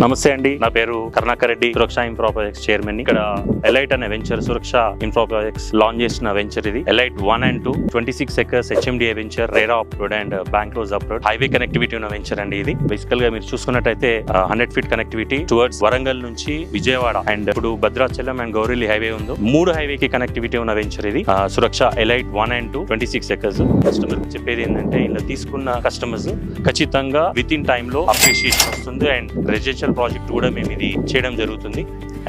నమస్తే అండి. నా పేరు Karnakar Reddy Suraksha infra projects chairman ఇక్కడ ఎలైట్ అనే venture Suraksha infra projects launch చేసిన వెంచర్ ఇది. Elite one and two twenty six acres HMDA venture RERA approved and bank loans approved highway connectivity ఉన్న venture అండి ఇది. బేసికల్గా మీరు చూసుకున్నట్టయితే hundred feet connectivity towards Warangal నుంచి విజయవాడ అండ్ ఇప్పుడు భద్రాచలం అండ్ గౌరెల్లి హైవే ఉంది మూడు హైవే కి కనెక్టివిటీ ఉన్న వెంచర్ ఇది. Suraksha elite one and two twenty six acres customer చెప్పేది ఏంటంటే ఇలా తీసుకున్న కస్టమర్స్ ఖచ్చితంగా విత్ ఇన్ టైమ్లో అప్రిషియేషన్ వస్తుంది అండ్ రెసిడెన్షియల్ ప్రాజెక్ట్ కూడా మేము ఇది చేయడం జరుగుతుంది.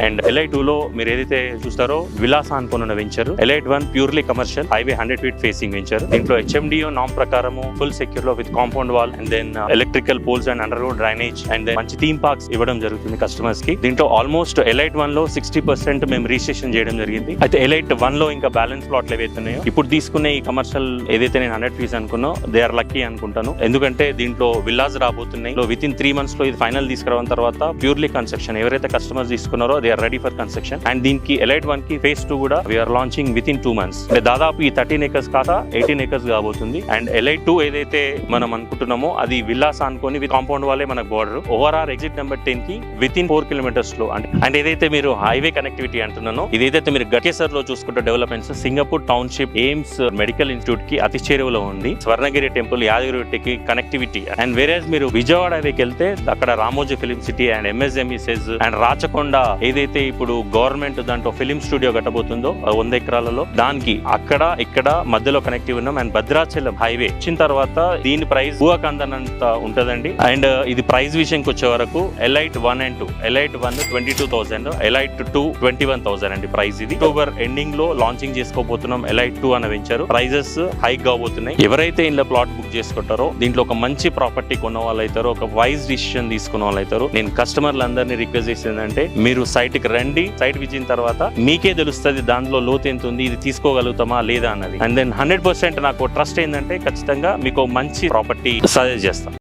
అండ్ ఎల్ఐ టూ లో మీరు ఏదైతే చూస్తారో విలాస అనుకున్న venture elite one purely commercial highway hundred feet facing venture దీంట్లో హెచ్ఎండిఓ నామ్ ప్రకారము full సెక్యూర్లో with compound wall and then electrical poles and under road drainage and then మంచి థీమ్ పార్క్స్ ఇవ్వడం జరుగుతుంది కస్టమర్స్కి. దీంట్లో ఆల్మోస్ట్ ఎలైట్ వన్లో సిక్స్టీ పర్సెంట్ మేము రిజిస్ట్రేషన్ చేయడం జరిగింది. అయితే ఎలైట్ వన్లో ఇంకా బ్యాలెన్స్ ప్లాట్లు ఏవైతే ఉన్నాయో ఇప్పుడు తీసుకునే ఈ కమర్షియల్ ఏదైతే నేను హండ్రెడ్ ఫీస్ అనుకున్నో దే ఆర్ లక్కీ అనుకుంటాను. ఎందుకంటే దీంట్లో విల్లాస్ రాబోతున్నాయి. విత్ ఇన్ త్రీ మంత్స్లో ఇది ఫైనల్ తీసుకురావడం తర్వాత ప్యూర్లీ కన్స్ట్రక్షన్ ఎవరైతే కస్టమర్స్ తీసుకున్నారో they are ready for construction and దీనికి ఎలైట్ వన్కి ఫేస్ టూ కూడా we're launching within two months దాదాపు ఈ థర్టీన్ ఏకర్స్ కాక ఎయిటీన్ ఏకర్స్ కాబోతుంది. అండ్ ఎలైట్ టూ ఏదైతే మనం అనుకుంటున్నామో అది విల్లాస్ అనుకొని విత్ కాంపౌండ్ వాళ్ళే మనకు బోర్డర్ ఆర్ ఎగ్జిట్ నెంబర్ టెన్కి విత్ ఇన్ ఫోర్ కిలోమీటర్స్లో అంటే అండ్ ఏదైతే మీరు హైవే కనెక్టివిటీ అంటున్నానో ఇది ఏదైతే మీరు గటేసర్లో చూసుకుంటే developments Singapore township AIIMS medical ఇన్స్టిట్యూట్కి అతి చేరువలో ఉంది స్వర్ణగిరి టెంపుల్ యాదగిరిగుట్టకి కనెక్టివిటీ అండ్ వేరే మీరు విజయవాడ హైవేకి వెళ్తే అక్కడ Ramoji film city and MSME SEZ and Rachakonda ఏదైతే ఇప్పుడు గవర్నమెంట్ దాంట్లో ఫిలిం స్టూడియో కట్టబోతుందో వంద ఎకరాలలో దానికి అక్కడ ఇక్కడ మధ్యలో కనెక్టివ్ ఉన్నాం. అండ్ భద్రాచలం హైవే వచ్చిన తర్వాత దీని ప్రైస్ ఊహకందనంత ఉంటదండి. అండ్ ఇది ప్రైస్ విషయంకి వచ్చే వరకు elite one and two elite one twenty two thousand elite two twenty one thousand అండి ప్రైస్ ఇది. అక్టోబర్ ఎండింగ్లో లాంచింగ్ చేసుకోబోతున్నాం ఎలైట్ టూ అని వెంచారు ప్రైజెస్ హైక్ కాబోతున్నాయి ఎవరైతే ఇంట్లో ప్లాట్ బుక్ చేసుకుంటారో దీంట్లో ఒక మంచి ప్రాపర్టీ కొన్న వాళ్ళు అవుతారో ఒక వైజ్ డిసిషన్ తీసుకున్న వాళ్ళు అవుతారు నేను కస్టమర్లందరినీ రిక్వెస్ట్ చేసిందంటే మీరు సైట్ కి రండి సైట్ విజిన తర్వాత మీకే తెలుస్తుంది దాంట్లో లోతు ఎంత ఉంది ఇది తీసుకోగలుగుతామా లేదా అన్నది. అండ్ దెన్ హండ్రెడ్ పర్సెంట్ నాకు ట్రస్ట్ ఏంటంటే ఖచ్చితంగా మీకు మంచి ప్రాపర్టీ సజెస్ట్ చేస్తాం